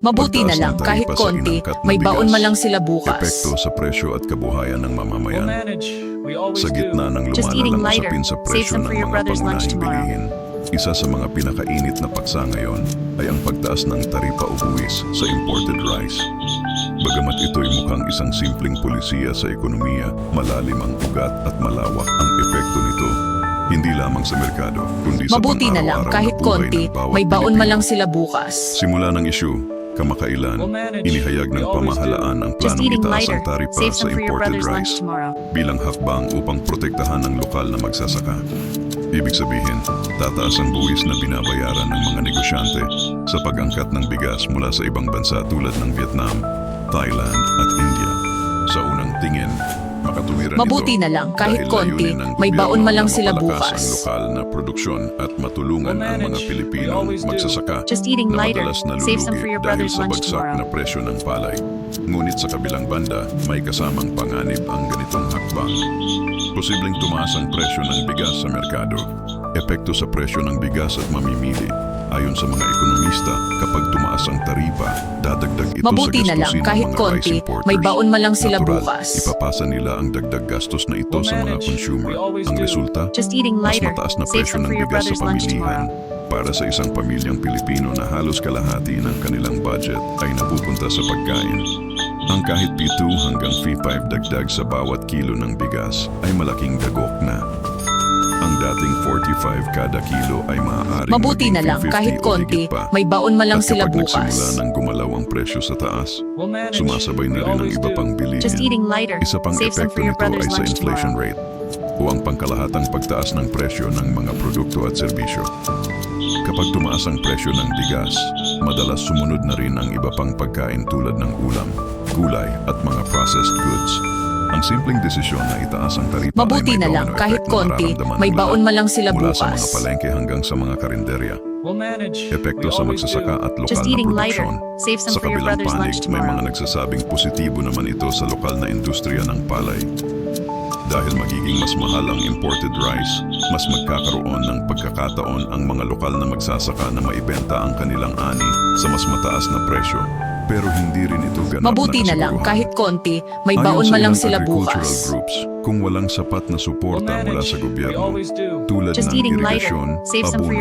Mabuti na lang kahit konti, may baon man lang sila bukas. Epekto sa presyo at kabuhayan ng mamamayan. Sa gitna ng lumalalang usapin sa presyo ng mga pangunahing bilihin, isa sa mga pinakainit na paksa ngayon ay ang pagtaas ng taripa o buwis sa imported rice. Bagamat ito'y mukhang isang simpleng pulisiya sa ekonomiya, malalim ang ugat at malawak ang epekto nito. Hindi lamang sa merkado, kundi sa Mabuti na lang kahit na konti, ng bawat may baon man lang sila bukas. Simula ng issue, kamakailan, inihayag ng pamahalaan ang planong itaas ang taripa sa imported rice bilang hakbang upang protektahan ang lokal na magsasaka. Ibig sabihin, tataas ang buwis na binabayaran ng mga negosyante sa pag-angkat ng bigas mula sa ibang bansa tulad ng Vietnam, Thailand at India. Sa unang tingin, makatuwiran Mabuti ito na lang kahit konti, may baon man lang sila bukas. ang lokal na produksyon at matulungan We'll ang mga manage. We Pilipinong always do. magsasaka Just eating na lighter. madalas Save some for your dahil brother's sa lunch bagsak tomorrow. na presyo ng palay. Ngunit sa kabilang banda, may kasamang panganib ang ganitong hakbang. Posibleng tumaas ang presyo ng bigas sa merkado. Epekto sa presyo ng bigas at mamimili. Ayon sa mga ekonomista, kapag tumaas ito Mabuti na lang kahit konti, may baon man lang sila Natural, bukas. Ipapasa nila ang dagdag gastos na ito We'll sa mga consumer. Ang do. resulta, Just eating mas mataas na presyo ng bigas sa pamilihan. Para sa isang pamilyang Pilipino na halos kalahati ng kanilang budget ay napupunta sa pagkain. Ang kahit P2 hanggang P5 dagdag sa bawat kilo ng bigas ay malaking dagok na. Ang dating 45 kada kilo ay maaaring Mabuti na lang 50 kahit konti, may baon man lang At sila kapag nagsimula bukas. ng presyo sa taas, sumasabay na rin ang iba pang bilihin. Just eating lighter. Isa pang epekto nito ay sa inflation tomorrow. rate o ang pangkalahatang pagtaas ng presyo ng mga produkto at serbisyo. Kapag tumaas ang presyo ng bigas, madalas sumunod na rin ang iba pang pagkain tulad ng ulam, gulay at mga processed goods. Ang simpleng desisyon na itaas ang taripa Mabuti ay may na lang kahit konti, may baon man lang sila mula sa mga bukas. palengke hanggang sa mga karinderya. We'll manage. Epekto We sa magsasaka do. at lokal Just na produksyon. Save some Sa kabilang panig, may mga nagsasabing positibo naman ito sa lokal na industriya ng palay. Dahil magiging mas mahal ang imported rice, mas magkakaroon ng pagkakataon ang mga lokal na magsasaka na maibenta ang kanilang ani sa mas mataas na presyo. Pero hindi rin ito ganap Mabuti na lang kasiguruhan. kahit konti, may Ayon baon man lang sila bukas. groups, kung walang sapat na We'll suporta mula sa gobyerno, tulad Just ng irigasyon,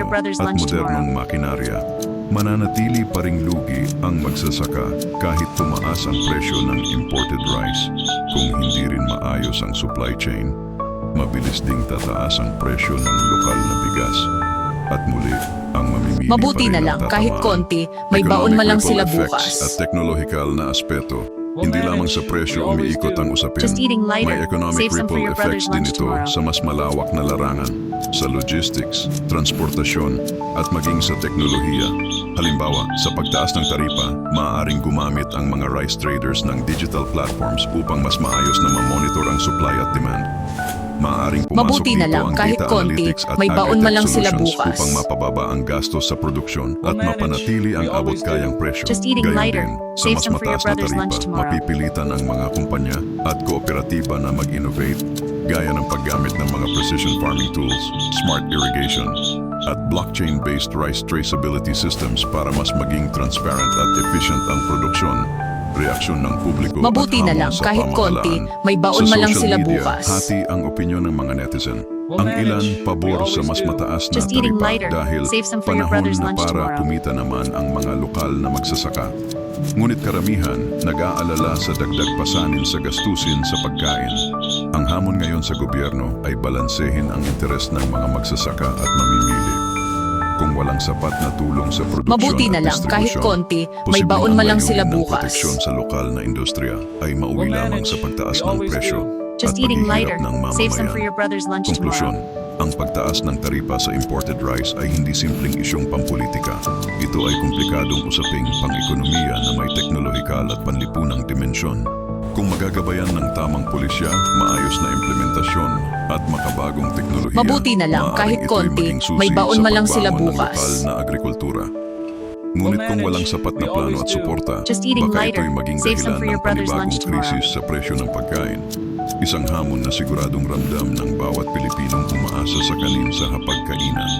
brother's at modernong makinarya, mananatili pa ring lugi ang magsasaka kahit tumaas ang presyo ng imported rice. Kung hindi rin maayos ang supply chain, mabilis ding tataas ang presyo ng lokal na bigas. At muli, ang Mabuti na ang lang kahit konti, may baon man lang sila bukas. At technological na aspeto, hindi lamang sa presyo umiikot ang usapin. Just eating lighter. May economic Save some for ripple effects din ito tomorrow. sa mas malawak na larangan, sa logistics, transportasyon, at maging sa teknolohiya. Halimbawa, sa pagtaas ng taripa, maaaring gumamit ang mga rice traders ng digital platforms upang mas maayos na mamonitor ang supply at demand. Maaaring pumasok Mabuti na lang ang kahit konti, analytics at may baon man lang sila solutions bukas. upang mapababa ang gastos sa produksyon at mapanatili ang We always abot-kayang presyo. Just eating Gayon lighter. din, sa Save mas some for your mataas na taripa, mapipilitan ang mga kumpanya at kooperatiba na mag-innovate gaya ng paggamit ng mga precision farming tools, smart irrigation, at blockchain-based rice traceability systems para mas maging transparent at efficient ang produksyon. Reaksyon ng publiko Mabuti na lang kahit konti, may baon Sa man lang social sila media, bukas. hati ang opinyon ng mga netizen. We'll ang ilan pabor sa mas do. mataas na Just taripa lighter. dahil panahon na para tomorrow. kumita naman ang mga lokal na magsasaka. Ngunit karamihan nag-aalala sa dagdag pasanin sa gastusin sa pagkain. Ang hamon ngayon sa gobyerno ay balansehin ang interes ng mga magsasaka at mamimili. Kung walang sapat na tulong sa produksyon Mabuti na lang kahit konti, may posibleng baon ang man lang sila bukas. proteksyon sa lokal na industriya ay mauwi We'll lamang manage. sa pagtaas We ng always presyo do. Just at eating paghihirap lighter. ng Save some mamamayan. for your brother's lunch Konklusyon, tomorrow. ang pagtaas ng taripa sa imported rice ay hindi simpleng isyong pampolitika. Ito ay komplikadong usaping pang-ekonomiya na may teknolohikal at panlipunang dimensyon. Kung magagabayan ng tamang pulisya, maayos na implementasyon at makabagong teknolohiya, Mabuti na lang, kahit konti, maging susi may baon sa man lang sila bukas. lokal na agrikultura. Ngunit kung walang sapat na plano at suporta, Just eating baka lighter. ito'y maging Save some dahilan for ng your brother's panibagong tomorrow. krisis sa presyo ng pagkain. Isang hamon na siguradong ramdam ng bawat Pilipinong umaasa sa kanin sa hapagkainan.